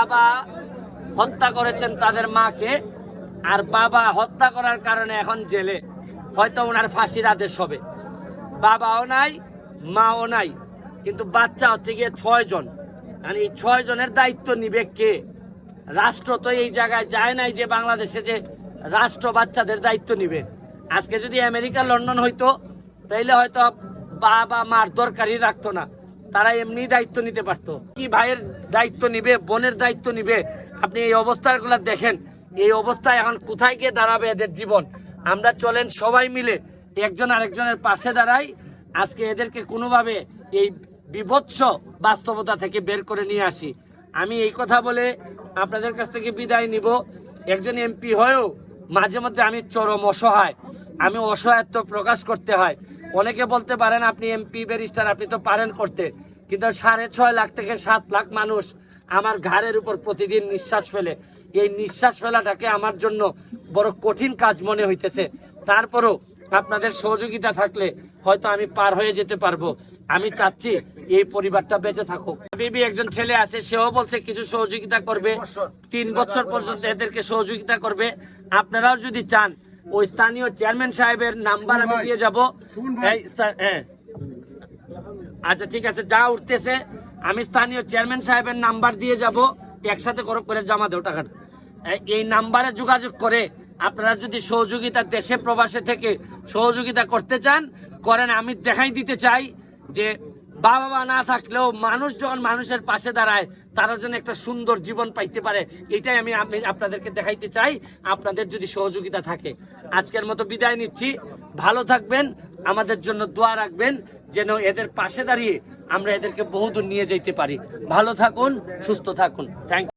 বাবা হত্যা করেছেন তাদের মাকে, আর বাবা হত্যা করার কারণে এখন জেলে। হয়তো ওনার ফাঁসির আদেশ হবে। বাবাও নাই, মাও নাই, কিন্তু বাচ্চা হচ্ছে গিয়ে ছয় জন। আর এই ছয় জনের দায়িত্ব নিবে কে? রাষ্ট্র তো এই জায়গায় যায় নাই যে বাংলাদেশে যে রাষ্ট্র বাচ্চাদের দায়িত্ব নিবে। আজকে যদি আমেরিকা, লন্ডন হইতো, তাইলে হয়তো বাবা মার দরকারই রাখতো না। তারা এমনি দায়িত্ব নিতে পারতো। কি ভাইয়ের দায়িত্ব নিবে, বোনের দায়িত্ব নিবে? আপনি এই অবস্থাগুলো দেখেন। এই অবস্থায় এখন কোথায় গিয়ে দাঁড়াবে এদের জীবন? আমরা চলেন সবাই মিলে একজন আরেকজনের পাশে দাঁড়াই। আজকে এদেরকে কোনোভাবে এই বিভৎস বাস্তবতা থেকে বের করে নিয়ে আসি। আমি এই কথা বলে আপনাদের কাছ থেকে বিদায় নিব। একজন এমপি হয়েও মাঝে মধ্যে আমি চরম অসহায়। আমি অসহায়ত্ব প্রকাশ করতে হয়। অনেকে বলতে পারেন আপনি এমপি, ব্যারিস্টার, আপনি তো পারেন করতে। কিন্তু সাড়ে ছয় লাখ থেকে সাত লাখ মানুষ আমার ঘাড়ের উপর প্রতিদিন নিঃশ্বাস ফেলে। এই নিঃশ্বাস ফেলাটাকে আমার জন্য বড় কঠিন কাজ মনে হইতেছে। তারপরও আপনাদের সহযোগিতা থাকলে হয়তো আমি পার হয়ে যেতে পারব। আমি চাচ্ছি এই পরিবারটা বেঁচে থাকুক। বিবি একজন ছেলে আছে, সেও বলছে কিছু সহযোগিতা করবে। তিন বছর পর্যন্ত এদেরকে সহযোগিতা করবে। আপনারাও যদি চান ওই স্থানীয় চেয়ারম্যান সাহেবের নাম্বার আমি দিয়ে যাব। হ্যাঁ আচ্ছা ঠিক আছে যা উঠতেছে আমি স্থানীয় চেয়ারম্যান সাহেবের নাম্বার দিয়ে যাব একসাথে করে করে জমা দেও টাকাটা। এই নাম্বারে যোগাযোগ করে আপনারা যদি সহযোগিতা দেশে প্রবাসে থেকে সহযোগিতা করতে চান করেন আমি দেখাই দিতে চাই যে বাবা মা না থাকলেও মানুষ যখন মানুষের পাশে দাঁড়ায়, তারা যেন একটা সুন্দর জীবন পাইতে পারে, এটাই আমি আপনাদেরকে দেখাইতে চাই, আপনাদের যদি সহযোগিতা থাকে। আজকের মতো বিদায় নিচ্ছি। ভালো থাকবেন, আমাদের জন্য দোয়া রাখবেন, যেন এদের পাশে দাঁড়িয়ে আমরা এদেরকে বহুদূর নিয়ে যেতে পারি। ভালো থাকুন, সুস্থ থাকুন। থ্যাংক